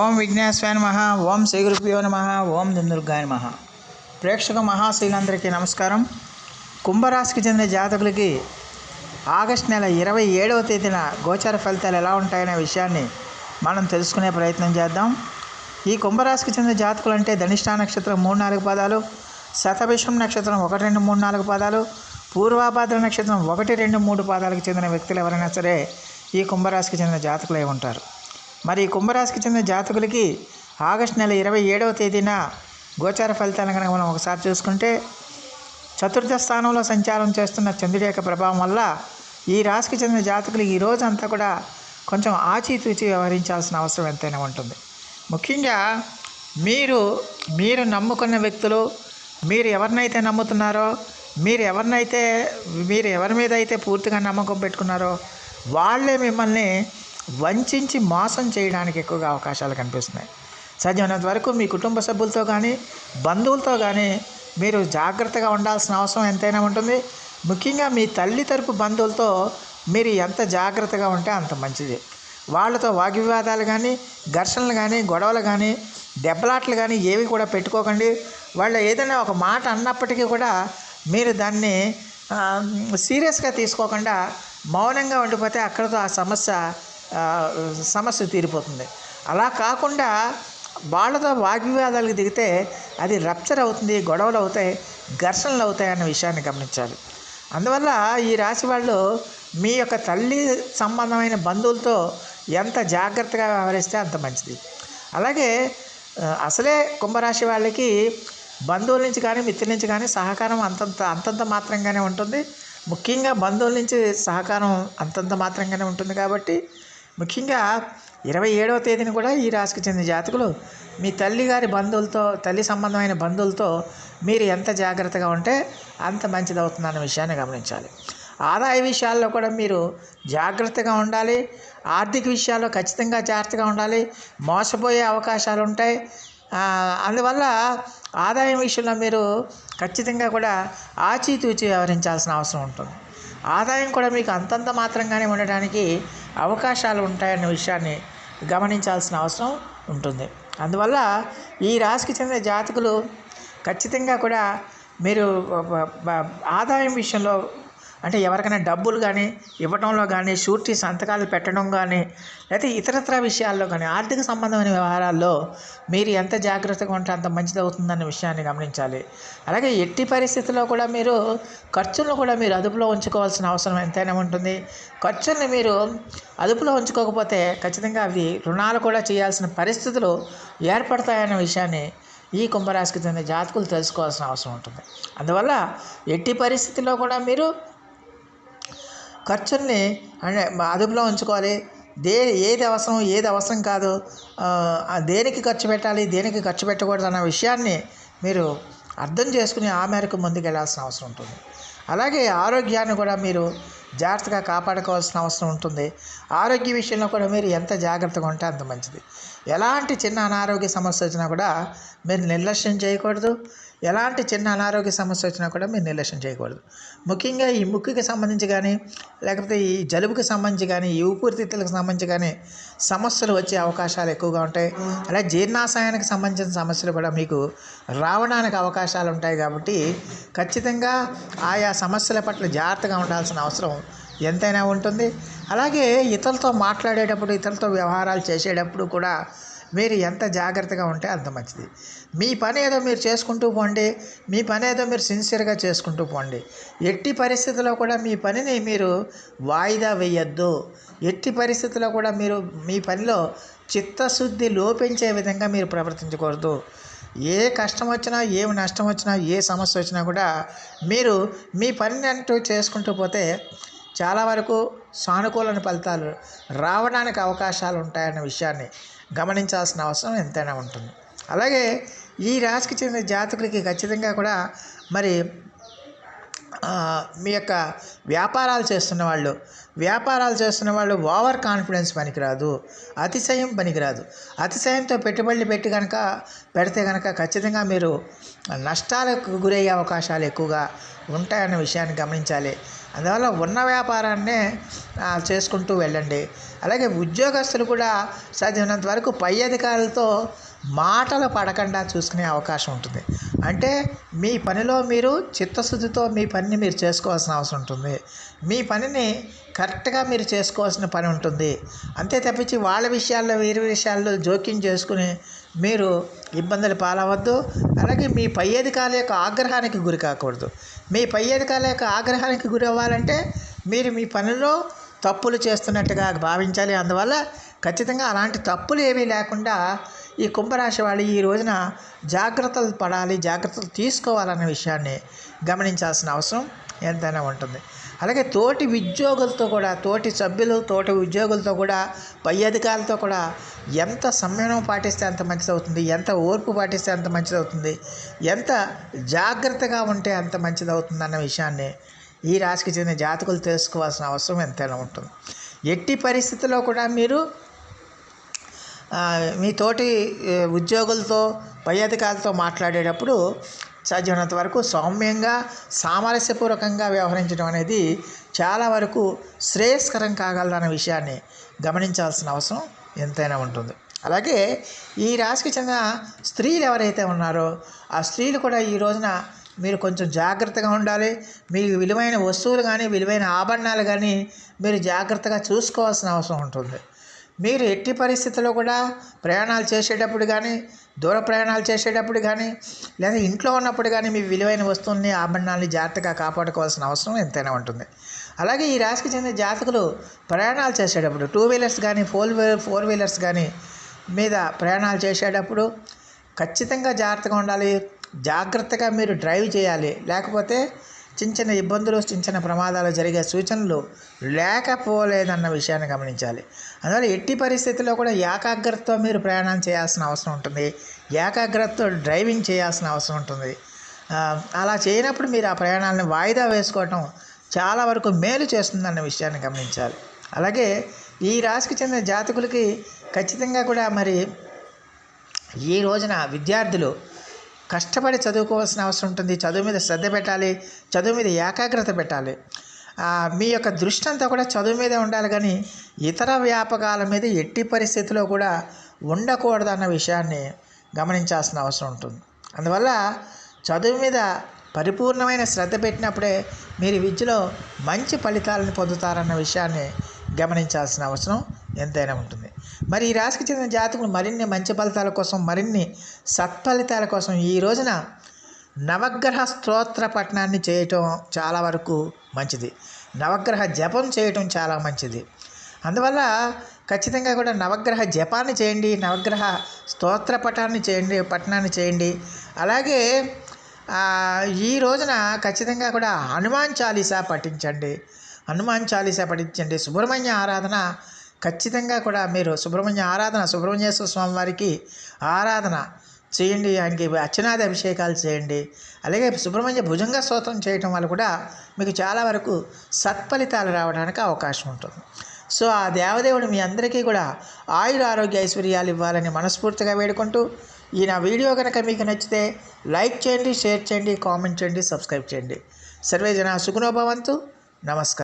ఓం విఘ్నేశ్వరాయ నమ ఓం శ్రీ గురుభ్యో నమ ఓం దుందుర్గాయ నమ. ప్రేక్షక మహాశైలందరికీ నమస్కారం. కుంభరాశికి చెందిన జాతకులకి ఆగస్ట్ నెల ఇరవై ఏడవ తేదీన గోచార ఫలితాలు ఎలా ఉంటాయనే విషయాన్ని మనం తెలుసుకునే ప్రయత్నం చేద్దాం. ఈ కుంభరాశికి చెందిన జాతకులు అంటే ధనిష్టా నక్షత్రం మూడు నాలుగు పదాలు శతభిషం నక్షత్రం ఒకటి రెండు మూడు నాలుగు పదాలు పూర్వాభాద్ర నక్షత్రం ఒకటి రెండు మూడు పాదాలకు చెందిన వ్యక్తులు ఎవరైనా సరే ఈ కుంభరాశికి చెందిన జాతకులే ఉంటారు. మరి కుంభరాశికి చెందిన జాతకులకి ఆగస్టు నెల ఇరవై ఏడవ తేదీన గోచార ఫలితాలను కనుక మనం ఒకసారి చూసుకుంటే చతుర్థ స్థానంలో సంచారం చేస్తున్న చంద్రుడి యొక్క ప్రభావం వల్ల ఈ రాశికి చెందిన జాతకులు ఈ రోజు అంతా కూడా కొంచెం ఆచితూచి వ్యవహరించాల్సిన అవసరం ఎంతైనా ఉంటుంది. ముఖ్యంగా మీరు మీరు నమ్ముకున్న వ్యక్తులు మీరు ఎవరినైతే నమ్ముతున్నారో మీరు ఎవరినైతే మీరు ఎవరి మీద అయితే పూర్తిగా నమ్మకం పెట్టుకున్నారో వాళ్ళే మిమ్మల్ని వంచి మోసం చేయడానికి ఎక్కువగా అవకాశాలు కనిపిస్తున్నాయి. సాధ్యమైనంత వరకు మీ కుటుంబ సభ్యులతో కానీ బంధువులతో కానీ మీరు జాగ్రత్తగా ఉండాల్సిన అవసరం ఎంతైనా ఉంటుంది. ముఖ్యంగా మీ తల్లి తరపు బంధువులతో మీరు ఎంత జాగ్రత్తగా ఉంటే అంత మంచిది. వాళ్ళతో వాగ్వివాదాలు కానీ ఘర్షణలు కానీ గొడవలు కానీ దెబ్బలాట్లు కానీ ఏవి కూడా పెట్టుకోకండి. వాళ్ళు ఏదైనా ఒక మాట అన్నప్పటికీ కూడా మీరు దాన్ని సీరియస్గా తీసుకోకుండా మౌనంగా ఉండిపోతే అక్కడితో ఆ సమస్య సమస్య తీరిపోతుంది. అలా కాకుండా వాళ్ళతో వాగ్వివాదాలకు దిగితే అది రప్చర్ అవుతుంది గొడవలు అవుతాయి ఘర్షణలు అవుతాయి అన్న విషయాన్ని గమనించాలి. అందువల్ల ఈ రాశి వాళ్ళు మీ యొక్క తల్లి సంబంధమైన బంధువులతో ఎంత జాగ్రత్తగా వ్యవహరిస్తే అంత మంచిది. అలాగే అసలే కుంభరాశి వాళ్ళకి బంధువుల నుంచి కానీ మిత్రుల నుంచి కానీ సహకారం అంతంత అంతంత మాత్రంగానే ఉంటుంది. ముఖ్యంగా బంధువుల నుంచి సహకారం అంతంత మాత్రంగానే ఉంటుంది కాబట్టి ముఖ్యంగా ఇరవై ఏడవ తేదీన కూడా ఈ రాశికి చెందిన జాతకులు మీ తల్లి గారి బంధువులతో తల్లి సంబంధమైన బంధువులతో మీరు ఎంత జాగ్రత్తగా ఉంటే అంత మంచిది అవుతుందన్న విషయాన్ని గమనించాలి. ఆదాయ విషయాల్లో కూడా మీరు జాగ్రత్తగా ఉండాలి. ఆర్థిక విషయాల్లో ఖచ్చితంగా జాగ్రత్తగా ఉండాలి. మోసపోయే అవకాశాలు ఉంటాయి. అందువల్ల ఆదాయం విషయంలో మీరు ఖచ్చితంగా కూడా ఆచితూచి వ్యవహరించాల్సిన అవసరం ఉంటుంది. ఆదాయం కూడా మీకు అంతంత మాత్రంగానే ఉండడానికి అవకాశాలు ఉంటాయన్న విషయాన్ని గమనించాల్సిన అవసరం ఉంటుంది. అందువల్ల ఈ రాశికి చెందిన జాతకులు ఖచ్చితంగా కూడా మీరు ఆదాయం విషయంలో అంటే ఎవరికైనా డబ్బులు కానీ ఇవ్వడంలో కానీ షూరిటీ సంతకాలు పెట్టడం కానీ లేకపోతే ఇతరత్ర విషయాల్లో కానీ ఆర్థిక సంబంధమైన వ్యవహారాల్లో మీరు ఎంత జాగ్రత్తగా ఉంటే అంత మంచిది అవుతుందన్న విషయాన్ని గమనించాలి. అలాగే ఎట్టి పరిస్థితుల్లో కూడా మీరు ఖర్చులను కూడా మీరు అదుపులో ఉంచుకోవాల్సిన అవసరం ఎంతైనా ఉంటుంది. ఖర్చుల్ని మీరు అదుపులో ఉంచుకోకపోతే ఖచ్చితంగా అవి రుణాలు కూడా చేయాల్సిన పరిస్థితులు ఏర్పడతాయన్న విషయాన్ని ఈ కుంభరాశికి చెందిన జాతకులు తెలుసుకోవాల్సిన అవసరం ఉంటుంది. అందువల్ల ఎట్టి పరిస్థితుల్లో కూడా మీరు ఖర్చుల్ని అంటే అదుపులో ఉంచుకోవాలి. దే ఏది అవసరం ఏది అవసరం కాదు దేనికి ఖర్చు పెట్టాలి దేనికి ఖర్చు పెట్టకూడదు అన్న విషయాన్ని మీరు అర్థం చేసుకుని ఆ మేరకు ముందుకెళ్ళాల్సిన అవసరం ఉంటుంది. అలాగే ఆరోగ్యాన్ని కూడా మీరు జాగ్రత్తగా కాపాడుకోవాల్సిన అవసరం ఉంటుంది. ఆరోగ్య విషయంలో కూడా మీరు ఎంత జాగ్రత్తగా ఉంటే అంత మంచిది. ఎలాంటి చిన్న అనారోగ్య సమస్య వచ్చినా కూడా మీరు నిర్లక్ష్యం చేయకూడదు. ఎలాంటి చిన్న అనారోగ్య సమస్య వచ్చినా కూడా మీరు నిర్లక్ష్యం చేయకూడదు. ముఖ్యంగా ఈ ముక్కుకి సంబంధించి కానీ లేకపోతే ఈ జలుబుకి సంబంధించి కానీ ఈ ఊపిరితిత్తులకు సంబంధించి కానీ సమస్యలు వచ్చే అవకాశాలు ఎక్కువగా ఉంటాయి. అలాగే జీర్ణాశయానికి సంబంధించిన సమస్యలు కూడా మీకు రావడానికి అవకాశాలు ఉంటాయి కాబట్టి ఖచ్చితంగా ఆయా సమస్యల పట్ల జాగ్రత్తగా ఉండాల్సిన అవసరం ఎంతైనా ఉంటుంది. అలాగే ఇతరులతో మాట్లాడేటప్పుడు ఇతరులతో వ్యవహారాలు చేసేటప్పుడు కూడా మీరు ఎంత జాగ్రత్తగా ఉంటే అంత మంచిది. మీ పని ఏదో మీరు చేసుకుంటూ పోండి మీ పని ఏదో మీరు సిన్సియర్గా చేసుకుంటూ పోండి. ఎట్టి పరిస్థితుల్లో కూడా మీ పనిని మీరు వాయిదా వేయద్దు. ఎట్టి పరిస్థితుల్లో కూడా మీరు మీ పనిలో చిత్తశుద్ధి లోపించే విధంగా మీరు ప్రవర్తించకూడదు. ఏ కష్టం వచ్చినా ఏ నష్టం వచ్చినా ఏ సమస్య వచ్చినా కూడా మీరు మీ పని అంటూ చేసుకుంటూ పోతే చాలా వరకు సానుకూల ఫలితాలు రావడానికి అవకాశాలు ఉంటాయన్న విషయాన్ని గమనించాల్సిన అవసరం ఎంతైనా ఉంటుంది. అలాగే ఈ రాశికి చెందిన జాతకులకి ఖచ్చితంగా కూడా మరి మీ యొక్క వ్యాపారాలు చేస్తున్న వాళ్ళు వ్యాపారాలు చేస్తున్న వాళ్ళు ఓవర్ కాన్ఫిడెన్స్ పనికిరాదు అతిశయం పనికిరాదు. అతిశయంతో పెట్టుబడులు పెట్టి కనుక పెడితే కనుక ఖచ్చితంగా మీరు నష్టాలకు గురయ్యే అవకాశాలు ఎక్కువగా ఉంటాయన్న విషయాన్ని గమనించాలి. అందువల్ల ఉన్న వ్యాపారాన్నే చేసుకుంటూ వెళ్ళండి. అలాగే ఉద్యోగస్తులు కూడా సాధ్యమైనంత వరకు పై అధికారులతో మాటలు పడకుండా చూసుకునే అవకాశం ఉంటుంది. అంటే మీ పనిలో మీరు చిత్తశుద్ధితో మీ పనిని మీరు చేసుకోవాల్సిన అవసరం ఉంటుంది. మీ పనిని కరెక్ట్గా మీరు చేసుకోవాల్సిన పని ఉంటుంది. అంతే తప్పించి వాళ్ళ విషయాల్లో వీరి విషయాల్లో జోక్యం చేసుకుని మీరు ఇబ్బందులు పాలవద్దు. అలాగే మీ పై అధికారుల యొక్క ఆగ్రహానికి గురి కాకూడదు. మీ పై అధికారుల యొక్క ఆగ్రహానికి గురి అవ్వాలంటే మీరు మీ పనిలో తప్పులు చేస్తున్నట్టుగా భావించాలి. అందువల్ల ఖచ్చితంగా అలాంటి తప్పులు ఏమీ లేకుండా ఈ కుంభరాశి వాళ్ళు ఈ రోజున జాగ్రత్తలు పడాలి జాగ్రత్తలు తీసుకోవాలన్న విషయాన్ని గమనించాల్సిన అవసరం ఎంతైనా ఉంటుంది. అలాగే తోటి ఉద్యోగులతో కూడా తోటి సభ్యులు తోటి ఉద్యోగులతో కూడా పై అధికారులతో కూడా ఎంత సంయమనం పాటిస్తే అంత మంచిదవుతుంది ఎంత ఓర్పు పాటిస్తే అంత మంచిది అవుతుంది ఎంత జాగ్రత్తగా ఉంటే అంత మంచిదవుతుంది అన్న విషయాన్ని ఈ రాశికి చెందిన జాతకులు తెలుసుకోవాల్సిన అవసరం ఎంతైనా ఉంటుంది. ఎట్టి పరిస్థితుల్లో కూడా మీరు మీ తోటి ఉద్యోగులతో పై అధికారులతో మాట్లాడేటప్పుడు సాధ్యమైనంత వరకు సౌమ్యంగా సామరస్యపూర్వకంగా వ్యవహరించడం అనేది చాలా వరకు శ్రేయస్కరం కాగలదన్న విషయాన్ని గమనించాల్సిన అవసరం ఎంతైనా ఉంటుంది. అలాగే ఈ రాశికి చెందిన స్త్రీలు ఎవరైతే ఉన్నారో ఆ స్త్రీలు కూడా ఈ రోజున మీరు కొంచెం జాగ్రత్తగా ఉండాలి. మీకు విలువైన వస్తువులు కానీ విలువైన ఆభరణాలు కానీ మీరు జాగ్రత్తగా చూసుకోవాల్సిన అవసరం ఉంటుంది. మీరు ఎట్టి పరిస్థితుల్లో కూడా ప్రయాణాలు చేసేటప్పుడు కానీ దూర ప్రయాణాలు చేసేటప్పుడు కానీ లేదా ఇంట్లో ఉన్నప్పుడు కానీ మీ విలువైన వస్తువుల్ని ఆభరణాలని జాగ్రత్తగా కాపాడుకోవాల్సిన అవసరం ఎంతైనా ఉంటుంది. అలాగే ఈ రాశికి చెందిన జాతకులు ప్రయాణాలు చేసేటప్పుడు టూ వీలర్స్ కానీ ఫోర్ వీలర్ ఫోర్ వీలర్స్ కానీ మీద ప్రయాణాలు చేసేటప్పుడు ఖచ్చితంగా జాగ్రత్తగా ఉండాలి. జాగ్రత్తగా మీరు డ్రైవ్ చేయాలి. లేకపోతే చిన్న చిన్న ఇబ్బందులు చిన్న చిన్న ప్రమాదాలు జరిగే సూచనలు లేకపోలేదన్న విషయాన్ని గమనించాలి. అందువల్ల ఎట్టి పరిస్థితుల్లో కూడా ఏకాగ్రతతో మీరు ప్రయాణం చేయాల్సిన అవసరం ఉంటుంది. ఏకాగ్రతతో డ్రైవింగ్ చేయాల్సిన అవసరం ఉంటుంది. అలా చేయనప్పుడు మీరు ఆ ప్రయాణాలను వాయిదా వేసుకోవటం చాలా వరకు మేలు చేస్తుందన్న విషయాన్ని గమనించాలి. అలాగే ఈ రాశికి చెందిన జాతకులకి ఖచ్చితంగా కూడా మరి ఈ రోజున విద్యార్థులు కష్టపడి చదువుకోవాల్సిన అవసరం ఉంటుంది. చదువు మీద శ్రద్ధ పెట్టాలి. చదువు మీద ఏకాగ్రత పెట్టాలి. మీ యొక్క దృష్టి అంతా కూడా చదువు మీదే ఉండాలి కానీ ఇతర వ్యాపకాల మీద ఎట్టి పరిస్థితిలో కూడా ఉండకూడదు అన్న విషయాన్ని గమనించాల్సిన అవసరం ఉంటుంది. అందువల్ల చదువు మీద పరిపూర్ణమైన శ్రద్ధ పెట్టినప్పుడే మీరు విద్యలో మంచి ఫలితాలను పొందుతారన్న విషయాన్ని గమనించాల్సిన అవసరం ఎంతైనా ఉంటుంది. మరి ఈ రాశికి చెందిన జాతకులు మరిన్ని మంచి ఫలితాల కోసం మరిన్ని సత్ఫలితాల కోసం ఈ రోజున నవగ్రహ స్తోత్ర పఠనాన్ని చేయటం చాలా వరకు మంచిది. నవగ్రహ జపం చేయటం చాలా మంచిది. అందువల్ల ఖచ్చితంగా కూడా నవగ్రహ జపాన్ని చేయండి నవగ్రహ స్తోత్ర పఠాన్ని చేయండి పఠనాన్ని చేయండి. అలాగే ఈ రోజున ఖచ్చితంగా కూడా హనుమాన్ చాలీసా పఠించండి. హనుమాన్ చాలీసా పఠించండి. సుబ్రహ్మణ్య ఆరాధన ఖచ్చితంగా కూడా మీరు సుబ్రహ్మణ్య ఆరాధన సుబ్రహ్మణ్యేశ్వర స్వామి వారికి ఆరాధన చేయండి ఆయనకి అర్చనాది అభిషేకాలు చేయండి. అలాగే సుబ్రహ్మణ్య భుజంగ స్తోత్రం చేయటం వల్ల కూడా మీకు చాలా వరకు సత్ఫలితాలు రావడానికి అవకాశం ఉంటుంది. సో ఆ దేవదేవుడు మీ అందరికీ కూడా ఆయుర ఆరోగ్య ఐశ్వర్యాలు ఇవ్వాలని మనస్ఫూర్తిగా వేడుకుంటూ ఈ నా వీడియో కనుక మీకు నచ్చితే లైక్ చేయండి షేర్ చేయండి కామెంట్ చేయండి సబ్స్క్రైబ్ చేయండి. సర్వే జన సుఖనోభవంతు నమస్కారం.